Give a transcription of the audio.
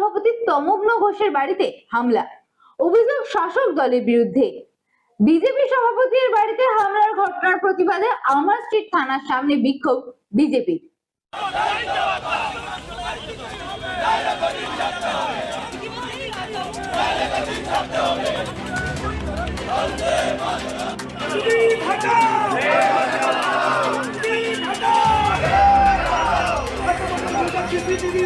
সভাপতি তমগ্ন ঘোষের বাড়িতে হামলা। অভিযোগ শাসক দলের বিরুদ্ধে। বিজেপি সভাপতির বাড়িতে হামলার ঘটনার প্রতিবাদে আমার স্ট্রিট থানার সামনে বিক্ষোভ বিজেপির